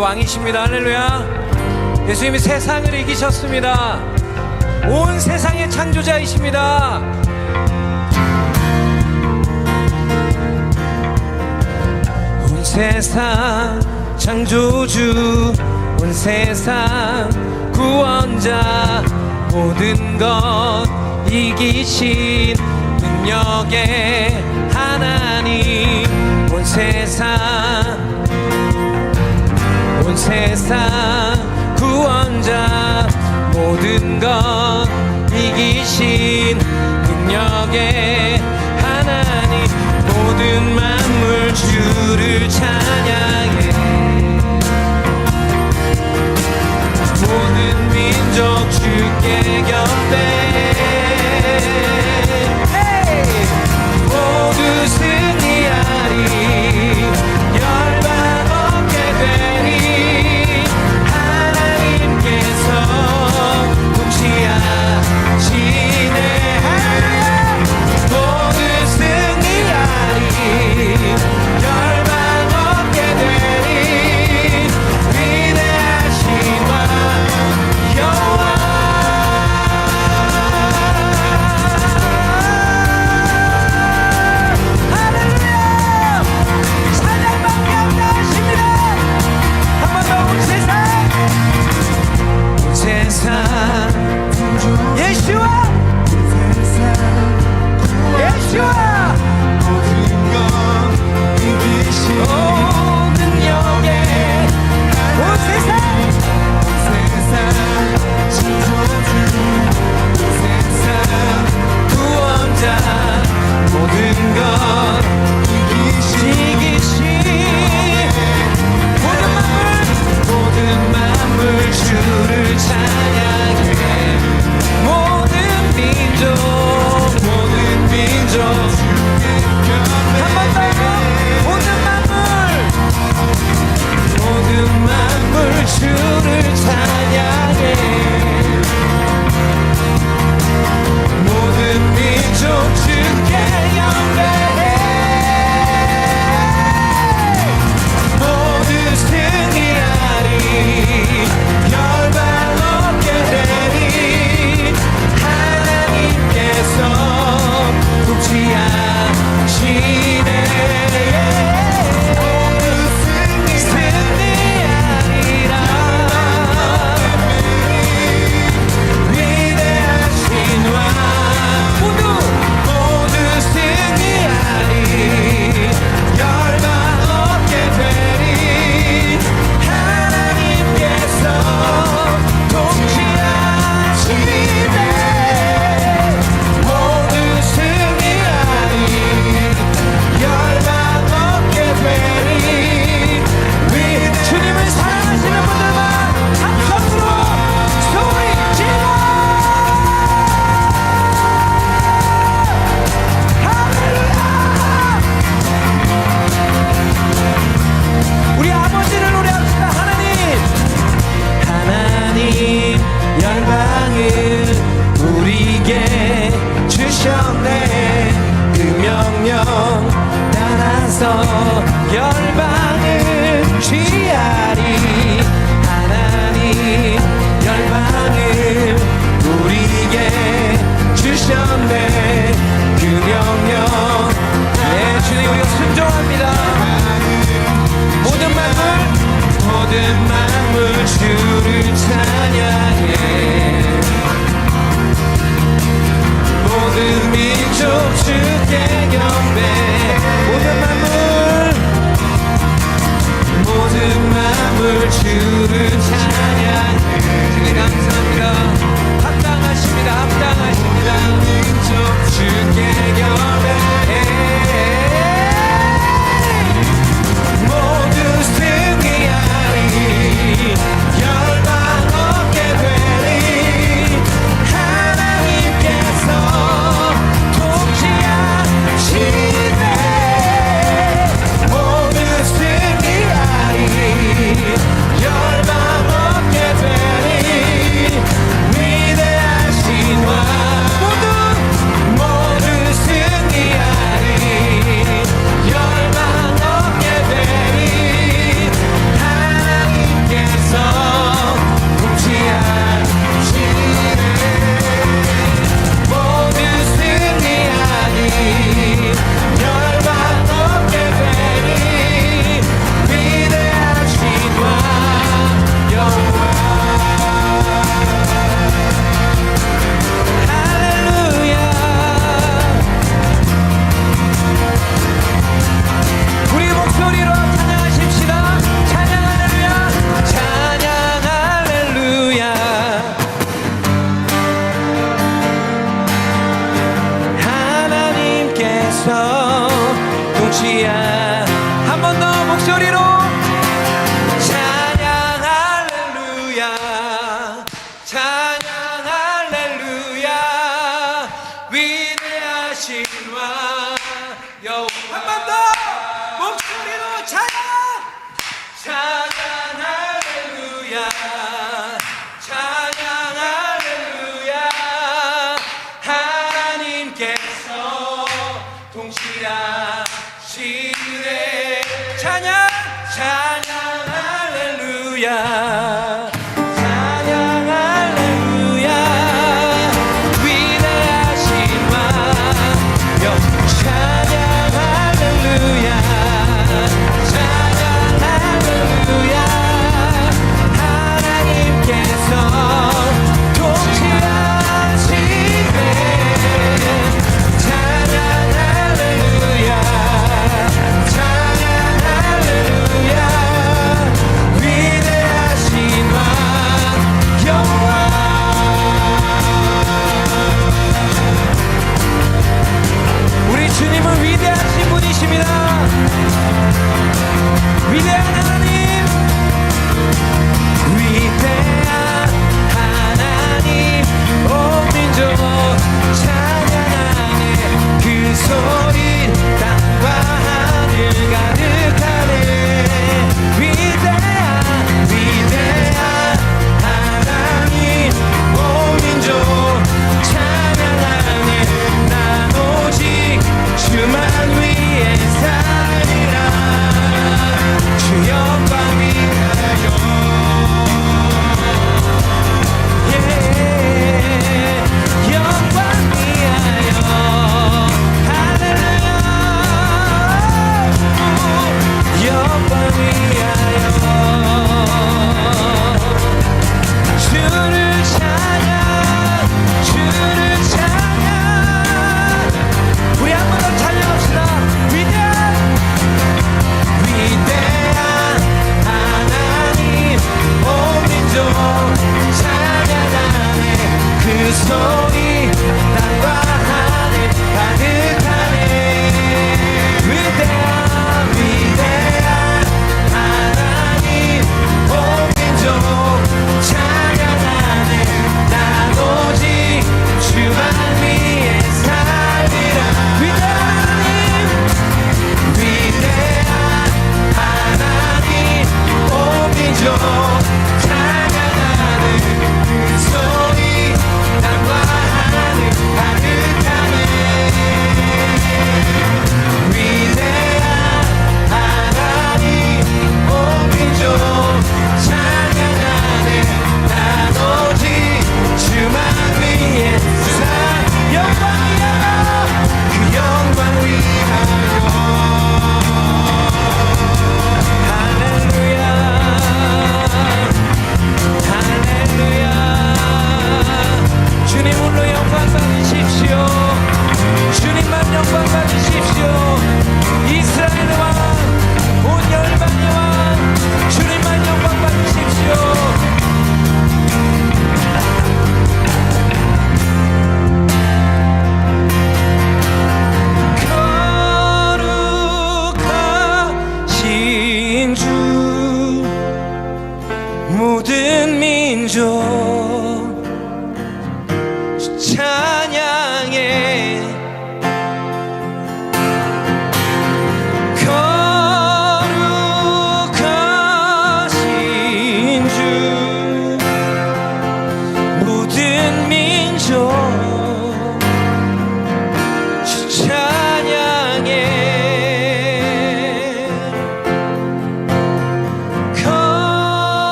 왕이십니다. 할렐루야. 예수님이 세상을 이기셨습니다. 온 세상의 창조자이십니다. 온 세상 창조주 온 세상 구원자 모든 것 이기신 능력의 하나님 온 세상 온 세상 구원자 모든 것 이기신 능력의 하나님 모든 만물 주를 찬양해. 모든 민족 주께 경 열방을 우리에게 주셨네. 그 명령 따라서 열방을 취하리. 하나님 열방을 우리에게 주셨네. 그 명령. 네 주님 우리가 순종합니다. 모든 만물 모든 만물 주를 찬양해 모든 민족 주께 경배. 모든 만물 모든 만물 주를 찬양해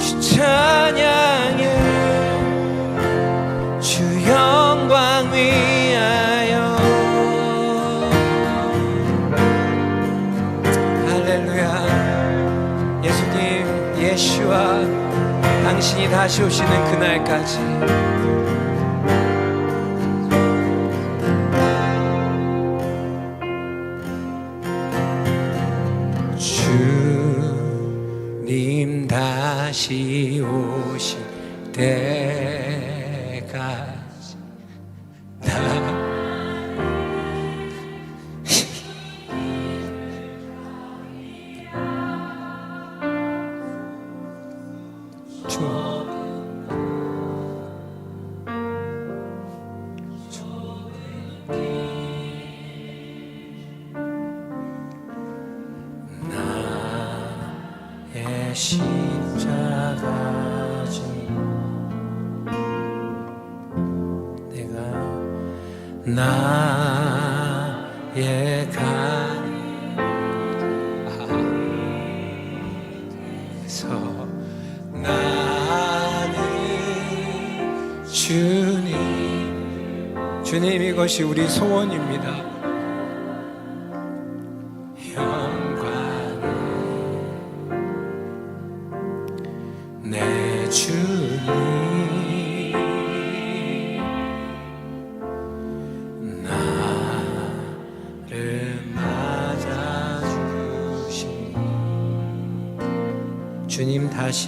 주찬양해 주 영광 위하여. 할렐루야. 예수님 예수와 당신이 다시 오시는 그날까지 다시 오실 때가 나. she 찾아가지. 내가 나의 가에서 나는 주님. 주님 이것이 우리 소원입니다.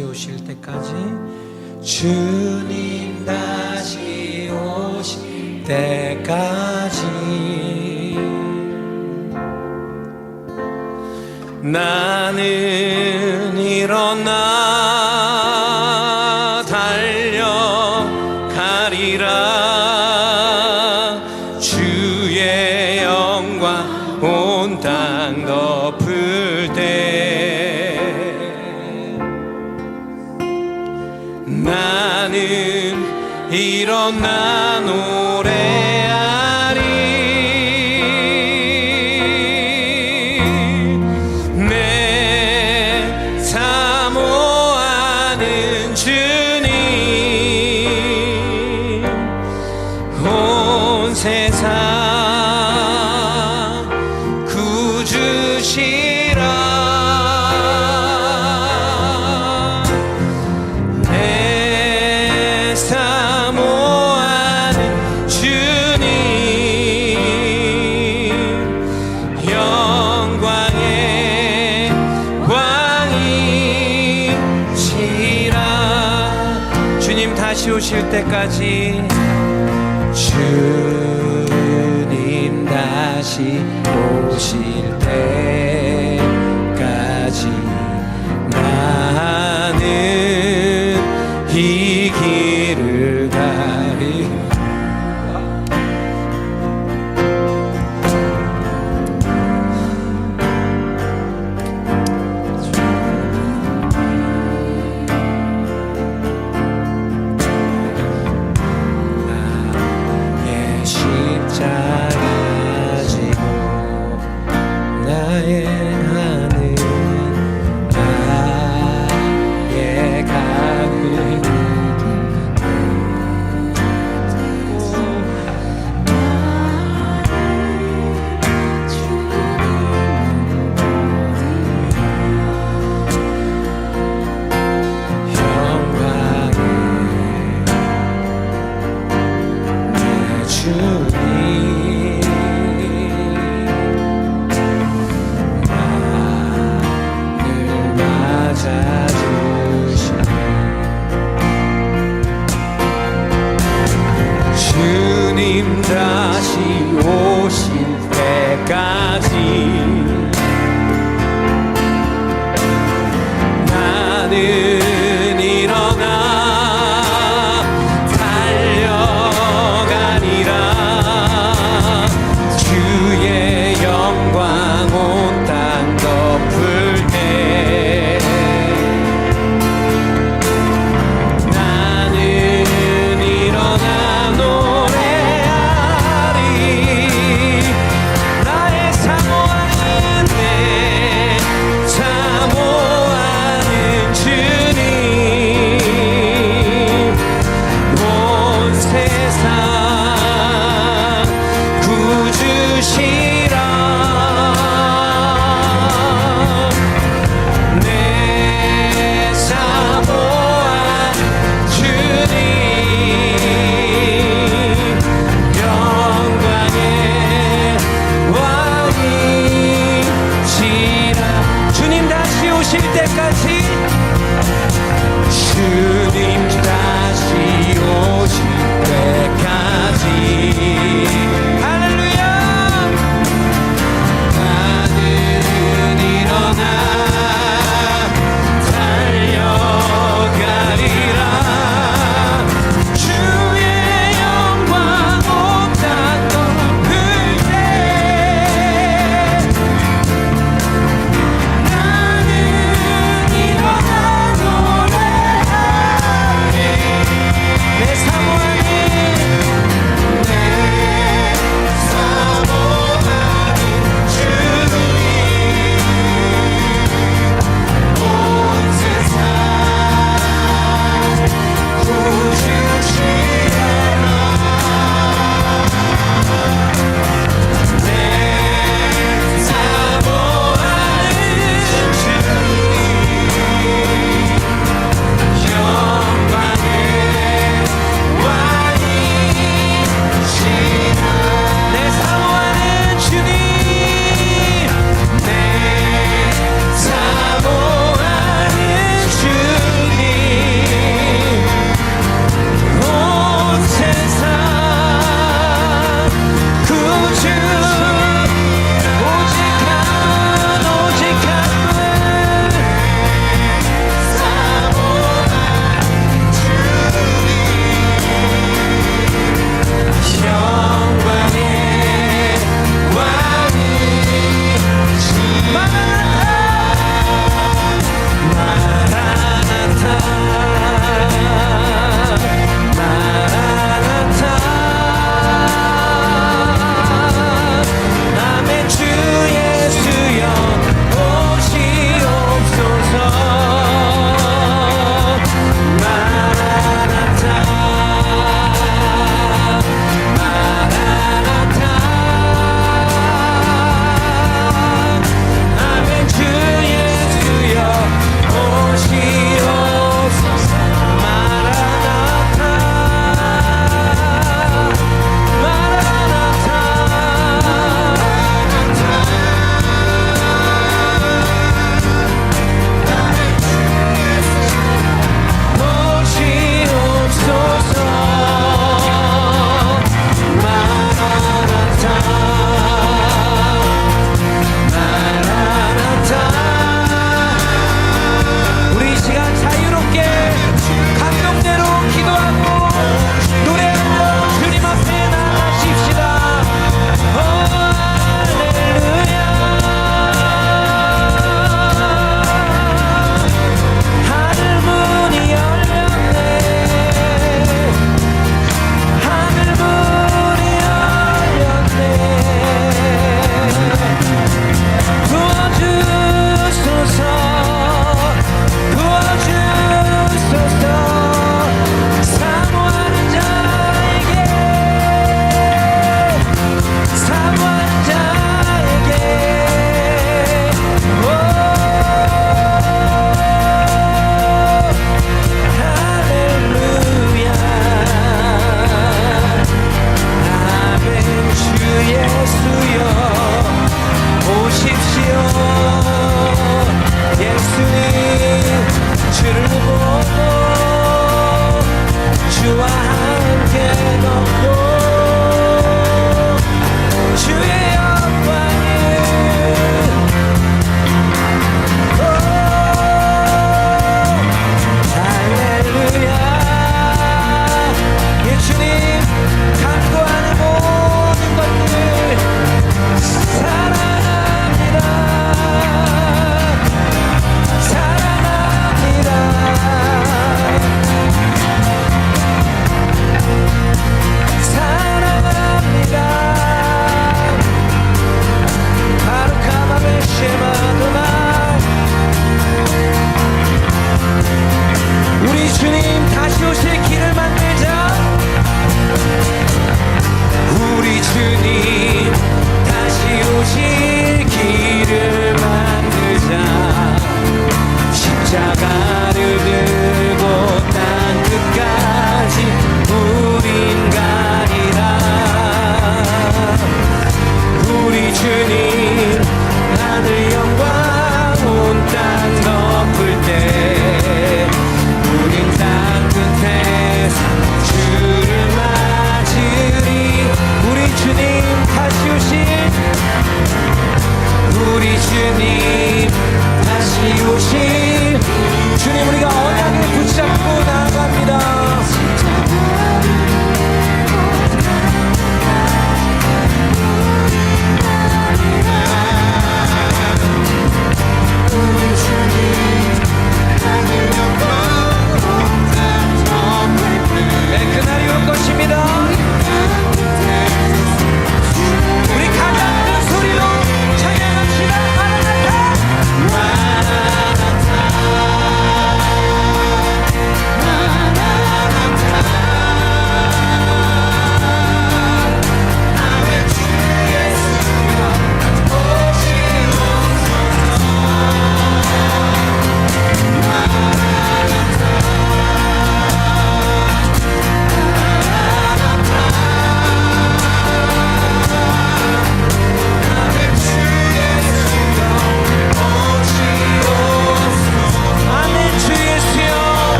비오실 때까지 주님 일어나노 다시 오실 때까지 주님 다시 오실 때. Deus.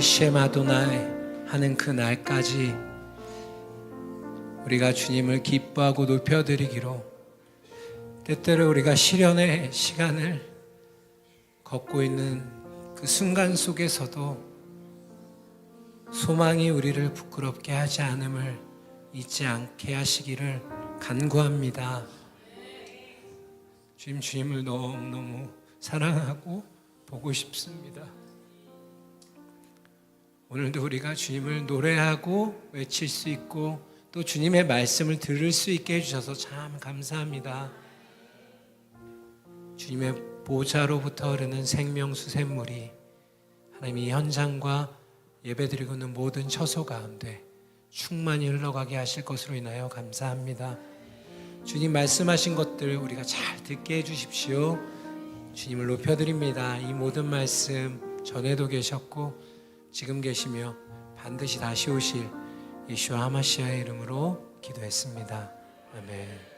아도나이 하는 그 날까지 우리가 주님을 기뻐하고 높여드리기로 때때로 우리가 시련의 시간을 걷고 있는 그 순간 속에서도 소망이 우리를 부끄럽게 하지 않음을 잊지 않게 하시기를 간구합니다. 주님 주님을 너무너무 사랑하고 보고 싶습니다. 오늘도 우리가 주님을 노래하고 외칠 수 있고 또 주님의 말씀을 들을 수 있게 해주셔서 참 감사합니다. 주님의 보좌로부터 흐르는 생명수 샘물이 하나님 이 현장과 예배드리고 있는 모든 처소 가운데 충만히 흘러가게 하실 것으로 인하여 감사합니다. 주님 말씀하신 것들 우리가 잘 듣게 해주십시오. 주님을 높여드립니다. 이 모든 말씀 전에도 계셨고 지금 계시며 반드시 다시 오실 예수와 하마시아의 이름으로 기도했습니다. 아멘.